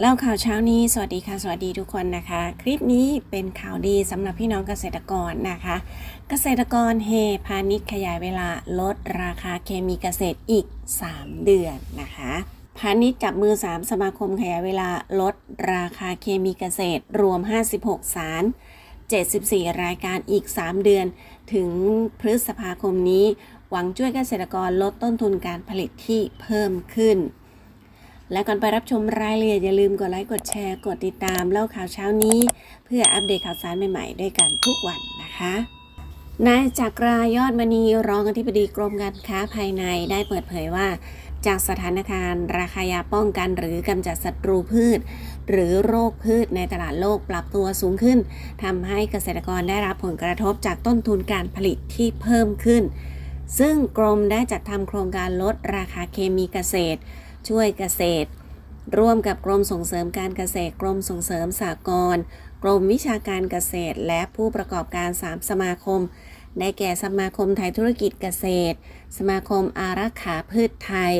เล่าข่าวเช้านี้ สวัสดีค่ะ สวัสดีทุกคนนะคะ คลิปนี้เป็นข่าวดีสำหรับพี่น้องเกษตรกรนะคะ เกษตรกรเฮพาณิชย์ขยายเวลาลดราคาเคมีเกษตรอีก 3 เดือนนะคะพาณิชย์จับมือ 3 สมาคมขยายเวลาลดราคาเคมีเกษตรรวม 56 สาร 74 รายการอีก 3 เดือน ถึงพฤษภาคมนี้ หวังช่วยเกษตรกรลดต้นทุนการผลิตที่เพิ่มขึ้น และก่อนไปรับชมรายละเอียดอย่าลืมกดไลค์กดแชร์ กดติดตามเล่าข่าวเช้านี้ เพื่ออัปเดตข่าวสารใหม่ๆ ด้วยกันทุกวันนะคะนายจักรายอดมณีรองอธิบดีกรมการค้าภายในได้เปิดเผยว่า จากสถานการณ์ ราคายาป้องกันหรือกำจัดศัตรูพืช หรือโรคพืชในตลาดโลกปรับตัวสูงขึ้นทำให้เกษตรกรได้รับผลกระทบจากต้นทุนการผลิตที่เพิ่มขึ้น ซึ่งกรมได้จัดทำโครงการลดราคาเคมีเกษตร ช่วยเกษตร ร่วมกับกรมส่งเสริมการเกษตร กรมส่งเสริมสากลกรมวิชาการเกษตร และผู้ประกอบการ 3 สมาคม ได้แก่สมาคมไทยธุรกิจเกษตร สมาคมอารักขาพืชไทย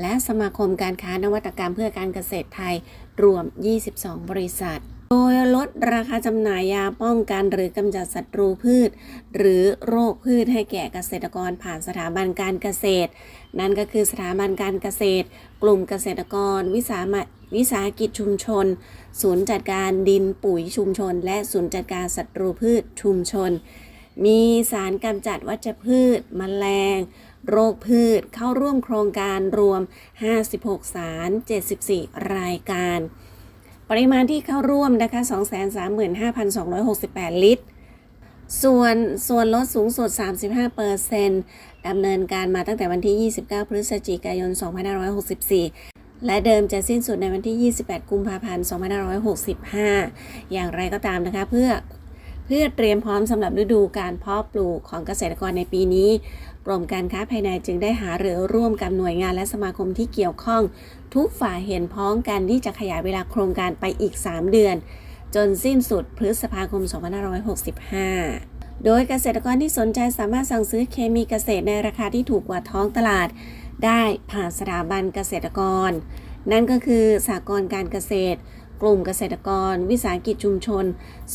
และสมาคมการค้านวัตกรรมเพื่อการเกษตรไทย รวม 22 บริษัท โดยลดราคาจำหน่ายยาป้องกันหรือกำจัดศัตรูพืช หรือโรคพืชให้แก่เกษตรกรผ่านสถาบันการเกษตร นั่นก็คือสถาบันการเกษตร กลุ่มเกษตรกร วิสาหวิสาหกิจชุมชน ศูนย์จัดการดินปุ๋ยชุมชน และศูนย์จัดการศัตรูพืชชุมชน มีสารกำจัดวัชพืชแมลงโรคพืชเข้าร่วมโครงการรวม 56 สาร 74 รายการ ปริมาณที่เข้าร่วมนะคะ235,268 ลิตร ส่วนส่วนลดสูงสุด 35เปอร์เซ็นต์ดำเนินการมาตั้งแต่วันที่ 29 พฤศจิกายน 2564และเดิมจะสิ้นสุดในวันที่ 28 กุมภาพันธ์ 2565 อย่างไรก็ตามนะคะ เพื่อ เพื่อเตรียมพร้อมสำหรับฤดูการเพาะปลูกของเกษตรกรในปีนี้ กรมการค้าภายในจึงได้หารือร่วมกับหน่วยงานและสมาคมที่เกี่ยวข้อง ทุกฝ่ายเห็นพ้องกันที่จะขยายเวลาโครงการไปอีก 3 เดือน จนสิ้นสุดพฤษภาคม 2565โดยเกษตรกรที่สนใจสามารถสั่งซื้อเคมีเกษตรในราคาที่ถูกกว่าท้องตลาด ได้ผ่านสถาบันเกษตรกร นั่นก็คือสหกรณ์การเกษตร กลุ่มเกษตรกร วิสาหกิจชุมชน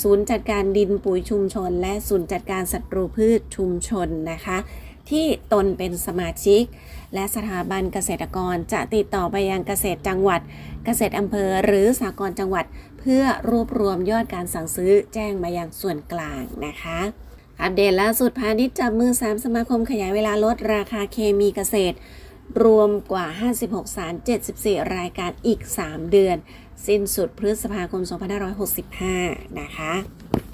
ศูนย์จัดการดินปุ๋ยชุมชน และศูนย์จัดการศัตรูพืชชุมชนนะคะ ที่ตนเป็นสมาชิก และสถาบันเกษตรกรจะติดต่อไปยังเกษตรจังหวัด เกษตรอำเภอหรือสากลจังหวัด เพื่อรวบรวมยอดการสั่งซื้อแจ้งมายังส่วนกลางนะคะอัปเดตล่าสุดพาณิชย์จับมือ 3 สมาคมขยายเวลาลดราคาเคมีเกษตร รวมกว่า 56 สาร 74 รายการอีก 3 เดือน สิ้นสุดพฤษภาคม 2565 นะคะ